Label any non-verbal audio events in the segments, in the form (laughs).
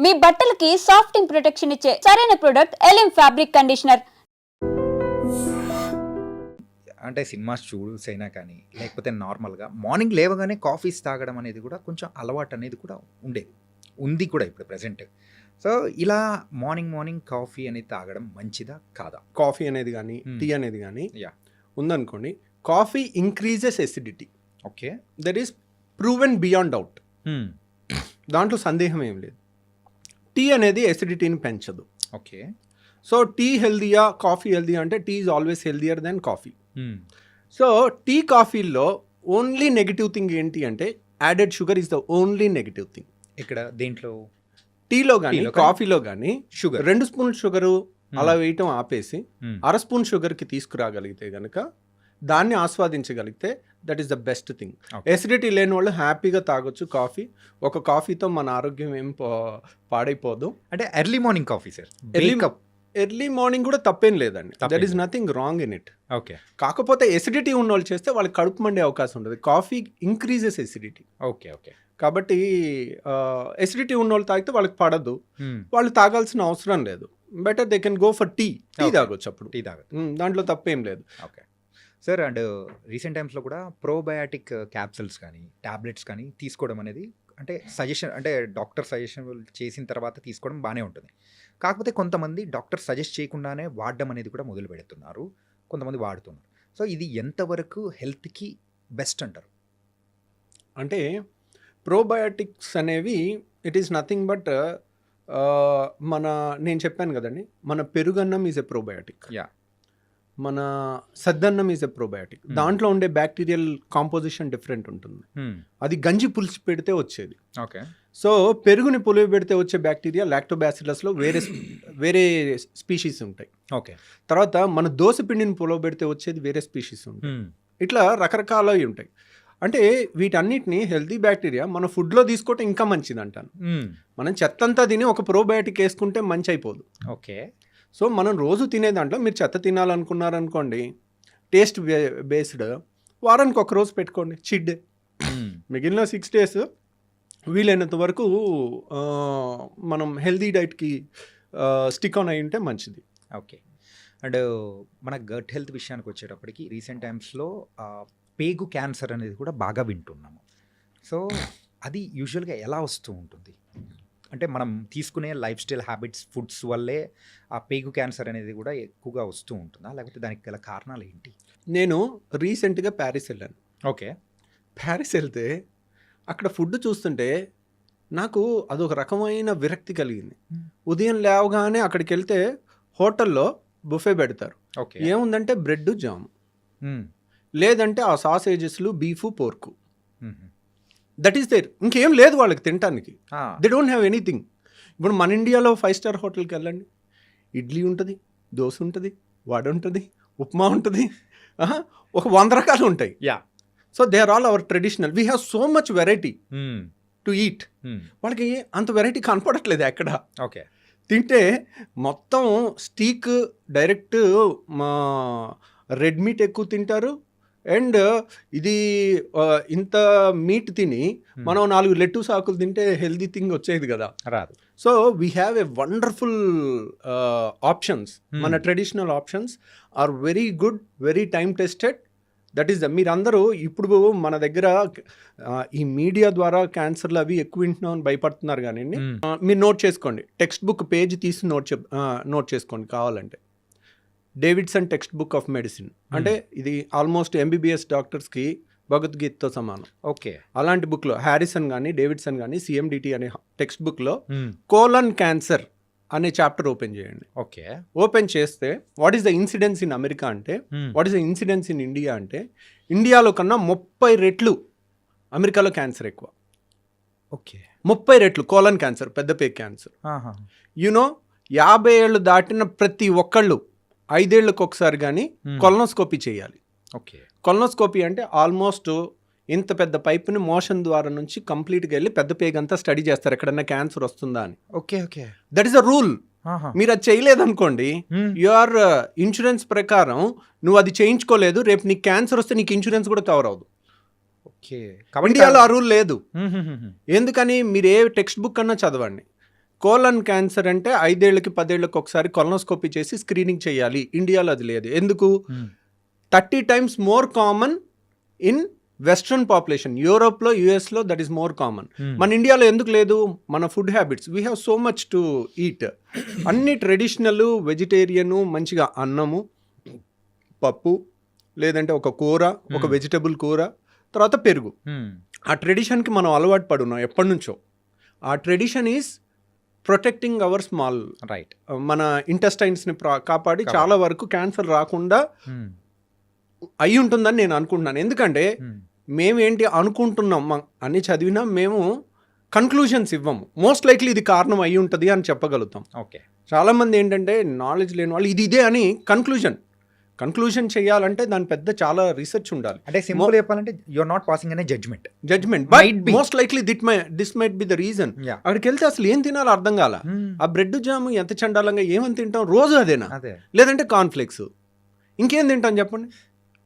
మీ బట్టలకి సాఫ్టింగ్ ప్రొటెక్షన్ ఇచ్చే సరైన ప్రొడక్ట్ ఎలిమ్ ఫ్యాబ్రిక్ కండిషనర్ అంటే సినిమాస్ చూడ్స్ అయినా కానీ లేకపోతే నార్మల్గా మార్నింగ్ లేవగానే కాఫీస్ తాగడం అనేది కూడా కొంచెం అలవాటు అనేది కూడా ఉండేది ఉంది కూడా ఇప్పుడు ప్రజెంట్ సో ఇలా మార్నింగ్ మార్నింగ్ కాఫీ అనేది తాగడం మంచిదా కాదా? కాఫీ అనేది కానీ Hmm. టీ అనేది కానీ Yeah. ఉందనుకోండి coffee increases acidity okay that is proven beyond doubt దాంట్లో సందేహం ఏం లేదు. టీ అనేది ఎసిడిటీని పెంచదు. ఓకే. సో టీ హెల్దీయా కాఫీ హెల్దీయా అంటే tea is always healthier than coffee so tea కాఫీలో ఓన్లీ నెగిటివ్ థింగ్ ఏంటి అంటే added sugar is the only negative thing ఇక్కడ దేంట్లో? టీలో కానీ టీలో కానీ? కాఫీలో కానీ షుగర్ రెండు స్పూన్ షుగరు అలా వేయటం ఆపేసి అర స్పూన్ షుగర్కి తీసుకురాగలిగితే కనుక దాన్ని ఆస్వాదించగలిగితే that is the best thing. Acidity లేని వాళ్ళు హ్యాపీగా తాగొచ్చు కాఫీ. ఒక కాఫీతో మన ఆరోగ్యం ఏం పాడైపోదు. అంటే early morning coffee sir Early- early early morning కూడా తప్పేం లేదండి. That is. Nothing wrong in it okay కాకపోతే ఎసిడిటీ ఉన్న వాళ్ళు చేస్తే వాళ్ళకి కడుపు మండే అవకాశం ఉంటుంది coffee increases acidity okay okay కాబట్టి ఎసిడిటీ ఉన్న వాళ్ళు తాగితే వాళ్ళకి పడదు. వాళ్ళు తాగాల్సిన అవసరం లేదు. Better they can go for tea tea. తాగొచ్చు అప్పుడు. టీ తాగదు మ్, దాంట్లో తప్పేం లేదు. ఓకే సార్ అండ్ రీసెంట్ టైమ్స్లో కూడా ప్రోబయాటిక్ క్యాప్సిల్స్ కానీ టాబ్లెట్స్ కానీ తీసుకోవడం అనేది అంటే సజెషన్ అంటే డాక్టర్ సజెషన్ చేసిన తర్వాత తీసుకోవడం బాగానే ఉంటుంది. కాకపోతే కొంతమంది డాక్టర్ సజెస్ట్ చేయకుండానే వాడడం అనేది కూడా మొదలు పెడుతున్నారు. కొంతమంది వాడుతున్నారు. సో ఇది ఎంతవరకు హెల్త్కి బెస్ట్ అంటారు? అంటే ప్రోబయోటిక్స్ అనేవి ఇట్ ఈస్ నథింగ్ బట్ మన నేను చెప్పాను కదండి మన పెరుగన్నం ఈజ్ ఎ ప్రోబయోటిక్. Yeah. మన సద్దన్నం ఈజ్ ఎ ప్రోబయోటిక్ Hmm. దాంట్లో ఉండే బ్యాక్టీరియల్ కాంపోజిషన్ డిఫరెంట్ ఉంటుంది. అది గంజి పులిసి పెడితే వచ్చేది. ఓకే సో పెరుగుని పులివి పెడితే వచ్చే బ్యాక్టీరియా లాక్టోబాసిలస్లో వేరే వేరే స్పీషీస్ ఉంటాయి. ఓకే తర్వాత మన దోశ పిండిని పులవ పెడితే వచ్చేది వేరే స్పీషీస్ ఉంటాయి. ఇట్లా రకరకాలవి ఉంటాయి. అంటే వీటన్నిటిని హెల్తీ బ్యాక్టీరియా మన ఫుడ్లో తీసుకోవటం ఇంకా మంచిది అంటాను. మనం చెత్తంతా తిని ఒక ప్రోబయాటిక్ వేసుకుంటే మంచి అయిపోదు ఓకే సో మనం రోజు తినే దాంట్లో మీరు చెత్త తినాలనుకున్నారనుకోండి టేస్ట్ బేస్డ్ వారానికి ఒక రోజు పెట్టుకోండి చిడ్. డే మిగిలిన సిక్స్ డేస్ వీలైనంత వరకు మనం హెల్దీ డైట్కి స్టిక్ ఆన్ అయి ఉంటే మంచిది. ఓకే. అండ్ మన గట్ హెల్త్ విషయానికి వచ్చేటప్పటికి రీసెంట్ టైమ్స్లో పేగు క్యాన్సర్ అనేది కూడా బాగా వింటున్నాము. సో అది యూజువల్గా ఎలా వస్తూ ఉంటుంది? అంటే మనం తీసుకునే లైఫ్ స్టైల్ హ్యాబిట్స్ ఫుడ్స్ వల్లే ఆ పేగు క్యాన్సర్ అనేది కూడా ఎక్కువగా వస్తూ ఉంటుందా? లేకపోతే దానికి గల కారణాలు ఏంటి? నేను రీసెంట్గా ప్యారిస్ వెళ్ళాను. ఓకే. ప్యారిస్ వెళ్తే అక్కడ ఫుడ్ చూస్తుంటే నాకు అదొక రకమైన విరక్తి కలిగింది. ఉదయం లేవగానే అక్కడికి వెళ్తే హోటల్లో బుఫే పెడతారు. ఓకే. ఏముందంటే బ్రెడ్ జామ్. లేదంటే ఆ సాసేజెస్లు beef pork. That is there ఇంకేం లేదు వాళ్ళకి తినటానికి. దే డోంట్ హ్యావ్ ఎనీథింగ్ ఇప్పుడు మన ఇండియాలో ఫైవ్ స్టార్ హోటల్కి వెళ్ళండి. ఇడ్లీ ఉంటుంది దోశ ఉంటుంది వడ ఉంటుంది ఉప్మా ఉంటుంది. ఒక వంద రకాలు ఉంటాయి. Yeah so they are all our traditional we have so much variety to eat వాళ్ళకి అంత వెరైటీ కనపడట్లేదు ఎక్కడ. ఓకే తింటే మొత్తం స్టీక్ డైరెక్ట్ మా రెడ్ మీట్ ఎక్కువ తింటారు అండ్ ఇది ఇంత మీట్ తిని మనం నాలుగు లెట్టూస్ ఆకులు తింటే హెల్దీ థింగ్ వచ్చేది కదా. రాదు. So we have a wonderful options మన traditional options are very good very time tested that is the మీరందరూ ఇప్పుడు మన దగ్గర ఈ మీడియా ద్వారా క్యాన్సర్లు అవి ఎక్కువ వింటున్నాం అని భయపడుతున్నారు కానీ మీరు నోట్ చేసుకోండి. టెక్స్ట్ బుక్ పేజ్ తీసి నోట్ నోట్ చేసుకోండి కావాలంటే. Davidson text book of medicine. అంటే ఇది ఆల్మోస్ట్ ఎంబీబీఎస్ డాక్టర్స్కి భగవద్గీతతో సమానం. ఓకే. అలాంటి బుక్లో హ్యారిసన్ కానీ డేవిడ్సన్ కానీ సిఎండిటి అనే టెక్స్ట్ బుక్లో కోలన్ క్యాన్సర్ అనే చాప్టర్ ఓపెన్ చేయండి. ఓకే. ఓపెన్ చేస్తే what is the incidence in America అంటే what is the incidence in India అంటే ఇండియాలో కన్నా ముప్పై రెట్లు అమెరికాలో క్యాన్సర్ ఎక్కువ. ఓకే. ముప్పై రెట్లు కోలన్ క్యాన్సర్ పెద్ద పే క్యాన్సర్. యునో యాభై ఏళ్ళు దాటిన ప్రతి ఒక్కళ్ళు ఐదేళ్ళకు ఒకసారి కానీ కొలనోస్కోపీ చేయాలి. ఓకే. కొలనోస్కోపీ అంటే ఆల్మోస్ట్ ఇంత పెద్ద పైపుని మోషన్ ద్వారా నుంచి కంప్లీట్గా వెళ్ళి పెద్ద పేగంతా స్టడీ చేస్తారు. ఎక్కడన్నా క్యాన్సర్ వస్తుందా అని. Okay okay. That is a rule మీరు అది చేయలేదనుకోండి యువర్ ఇన్సూరెన్స్ ప్రకారం నువ్వు అది చేయించుకోలేదు రేపు నీకు క్యాన్సర్ వస్తే నీకు ఇన్సూరెన్స్ కూడా కవర్ అవ్వదు. ఓకే. ఇండియాలో ఆ రూల్ లేదు. ఎందుకని? మీరు ఏ టెక్స్ట్ బుక్ అన్నా చదవండి. కోలన్ క్యాన్సర్ అంటే ఐదేళ్ళకి పదేళ్ళకి ఒకసారి కొలనోస్కోపీ చేసి స్క్రీనింగ్ చేయాలి. ఇండియాలో అది లేదు. ఎందుకు? Thirty times more common in western population. యూరోప్లో యుఎస్లో దట్ ఈస్ మోర్ కామన్ మన ఇండియాలో ఎందుకు లేదు? మన food habits. We have so much to eat అన్ని ట్రెడిషనల్ వెజిటేరియను మంచిగా అన్నము పప్పు లేదంటే ఒక కూర ఒక Hmm. వెజిటబుల్ కూర తర్వాత పెరుగు. ఆ ట్రెడిషన్కి మనం అలవాటు పడున్నాం ఎప్పటి నుంచో. ఆ tradition is protecting our small right మన ఇంటెస్టైన్స్ని కాపాడి కాపాడి. చాలా వరకు క్యాన్సర్ రాకుండా అయి ఉంటుందని నేను అనుకుంటున్నాను. ఎందుకంటే మేమేంటి అనుకుంటున్నాం అన్ని చదివినా మేము కన్క్లూషన్స్ ఇవ్వము. మోస్ట్ లైక్లీ ఇది కారణం అయి ఉంటుంది అని చెప్పగలుగుతాం. ఓకే చాలామంది ఏంటంటే నాలెడ్జ్ లేని వాళ్ళు ఇది ఇదే అని కన్క్లూజన్ కన్క్లూజన్ చేయాలంటే దాని పెద్ద చాలా రీసెర్చ్ ఉండాలి. అంటే సింపుల్ చెప్పాలంటే యూఆర్ నాట్ పాసింగ్ అనే judgement judgement but. Most likely that my this might be the reason అక్కడికి వెళ్తే అసలు ఏం తినాలో అర్థం కాల. ఆ బ్రెడ్ జామ్ ఎంత చండాలంగా ఏమని తింటాం రోజు అదేనా? అదే. లేదంటే కార్న్ఫ్లేక్స్ ఇంకేం తింటాం చెప్పండి?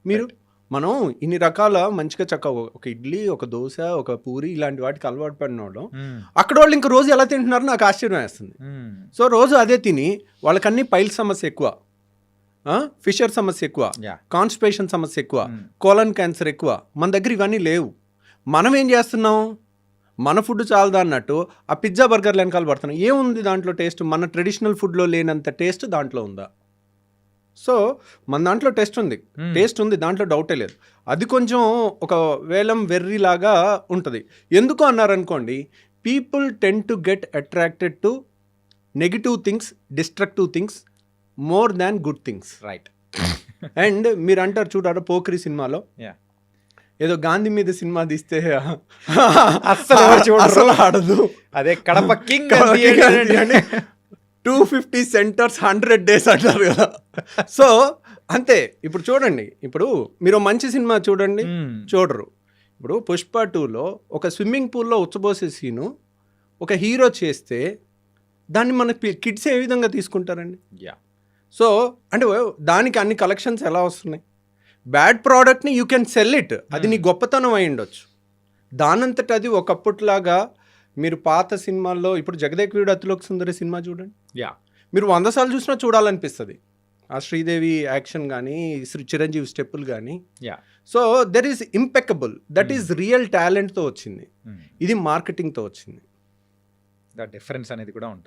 మీరు? మనం ఇన్ని రకాల మంచిగా చక్క ఒక ఇడ్లీ ఒక దోశ ఒక పూరి ఇలాంటి వాటికి అలవాటు పడిన వాళ్ళం. అక్కడ వాళ్ళు ఇంక రోజు ఎలా తింటున్నారో నాకు ఆశ్చర్యం వేస్తుంది. సో రోజు అదే తిని వాళ్ళకన్నీ పైల్ సమస్య ఎక్కువ. ఫిషర్ సమస్య ఎక్కువ. కాన్స్టిపేషన్ సమస్య ఎక్కువ. కోలన్ క్యాన్సర్ ఎక్కువ. మన దగ్గర ఇవన్నీ లేవు. మనం ఏం చేస్తున్నాం? మన ఫుడ్ చాలదా అన్నట్టు ఆ పిజ్జా బర్గర్ వెనకాల పడుతున్నాం. ఏముంది దాంట్లో టేస్ట్ మన ట్రెడిషనల్ ఫుడ్లో లేనంత టేస్ట్ దాంట్లో ఉందా? సో మన దాంట్లో టేస్ట్ ఉంది. టేస్ట్ ఉంది దాంట్లో డౌటే లేదు. అది కొంచెం ఒక వేలం వెర్రి లాగా ఉంటుంది. ఎందుకు అన్నారనుకోండి people tend to get attracted to negative things destructive things more than good things right and మీరు అంటారు చూడారా పోక్రి సినిమాలో. Yeah. ఏదో గాంధీ మీద సినిమా తీస్తే (laughs) అస్సలు. అస్సలు ఆడదు. అదే Kadapa king two fifty centres hundred days అంటారు కదా. సో అంతే. ఇప్పుడు చూడండి. ఇప్పుడు మీరు మంచి సినిమా చూడండి. చూడరు. ఇప్పుడు పుష్ప టూలో ఒక స్విమ్మింగ్ పూల్లో ఉచ్చబోసే సీను ఒక హీరో చేస్తే దాన్ని మన కిడ్స్ ఏ విధంగా తీసుకుంటారండి? యా సో అంటే దానికి అన్ని కలెక్షన్స్ ఎలా వస్తున్నాయి? బ్యాడ్ ప్రోడక్ట్ని యూ కెన్ సెల్ ఇట్ అది నీ గొప్పతనం అయి ఉండొచ్చు. దానంతట అది ఒకప్పట్లాగా మీరు పాత సినిమాల్లో ఇప్పుడు జగదేక్ వీడు అతిలోక సుందరి సినిమా చూడండి. యా మీరు వంద సార్లు చూసినా చూడాలనిపిస్తుంది. ఆ శ్రీదేవి యాక్షన్ కానీ శ్రీ చిరంజీవి స్టెప్పులు కానీ yeah so there is impeccable that is real టాలెంట్తో వచ్చింది. ఇది మార్కెటింగ్తో వచ్చింది. డిఫరెన్స్ అనేది కూడా ఉంటుంది.